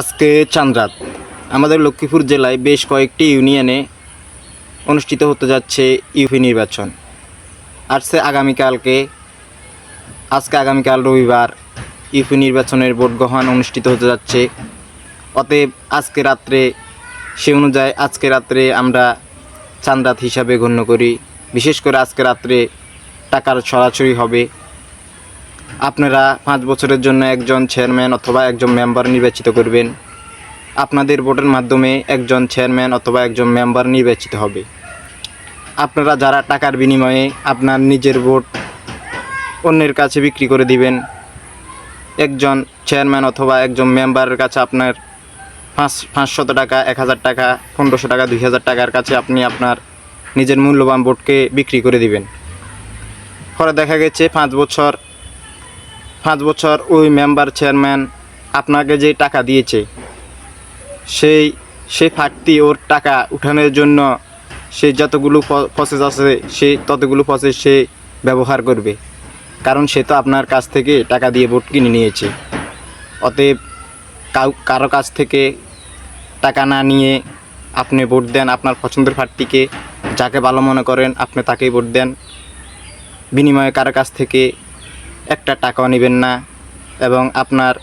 আজকে চাঁদরাত আমাদের লক্ষ্মীপুর জেলায় বেশ কয়েকটি ইউনিয়নে অনুষ্ঠিত হতে যাচ্ছে ইউপি নির্বাচন। আসছে আগামীকালকে, আজকে আগামীকাল রবিবার ইউপি নির্বাচনের ভোট গ্রহণ অনুষ্ঠিত হতে যাচ্ছে। অতএব আজকে রাত্রে, সে অনুযায়ী আজকে রাত্রে আমরা চাঁদরাত হিসাবে গণ্য করি। বিশেষ করে আজকে রাত্রে টাকার ছড়াছড়ি হবে। আপনারা পাঁচ বছরের জন্য একজন চেয়ারম্যান অথবা একজন মেম্বার নির্বাচিত করবেন। আপনাদের ভোটের মাধ্যমে একজন চেয়ারম্যান অথবা একজন মেম্বার নির্বাচিত হবে। আপনারা যারা টাকার বিনিময়ে আপনার নিজের ভোট অন্যের কাছে বিক্রি করে দিবেন, একজন চেয়ারম্যান অথবা একজন মেম্বারের কাছে আপনার পাঁচ, পাঁচশত টাকা, এক হাজার টাকা, পনেরোশো টাকা, দুই হাজার টাকার কাছে আপনি আপনার নিজের মূল্যবান ভোটকে বিক্রি করে দিবেন। পরে দেখা গেছে পাঁচ বছর পাঁচ বছর ওই মেম্বার চেয়ারম্যান আপনাকে যে টাকা দিয়েছে, সেই সেই ফাটতি ওর টাকা উঠানোর জন্য সে যতগুলো প্রসেস আছে, সে ততগুলো প্রসেস সে ব্যবহার করবে। কারণ সে তো আপনার কাছ থেকে টাকা দিয়ে ভোট কিনে নিয়েছে। অতএব কাউ, কারও কাছ থেকে টাকা না নিয়ে আপনি ভোট দেন, আপনার পছন্দের প্রার্থীকে যাকে ভালো মনে করেন, আপনি তাকেই ভোট দেন। বিনিময়ে কারও কাছ থেকে একটা টাকাও নেবেন না এবং আপনার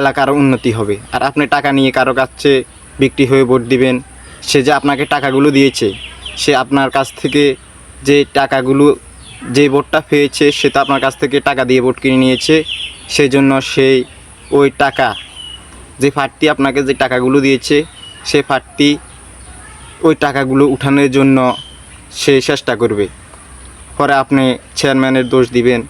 এলাকার উন্নতি হবে। আর আপনি টাকা নিয়ে কারও কাছে বিক্রি হয়ে ভোট দিবেন, সে যে আপনাকে টাকাগুলো দিয়েছে, সে আপনার কাছ থেকে যে টাকাগুলো, যে ভোটটা পেয়েছে, সে তো আপনার কাছ থেকে টাকা দিয়ে ভোট কিনে নিয়েছে সেই জন্য সেই ওই টাকা, যে ফাটটি আপনাকে যে টাকাগুলো দিয়েছে, সে ফাটটি ওই টাকাগুলো উঠানোর জন্য সে চেষ্টা করবে। পরে আপনি চেয়ারম্যানের দোষ দিবেন।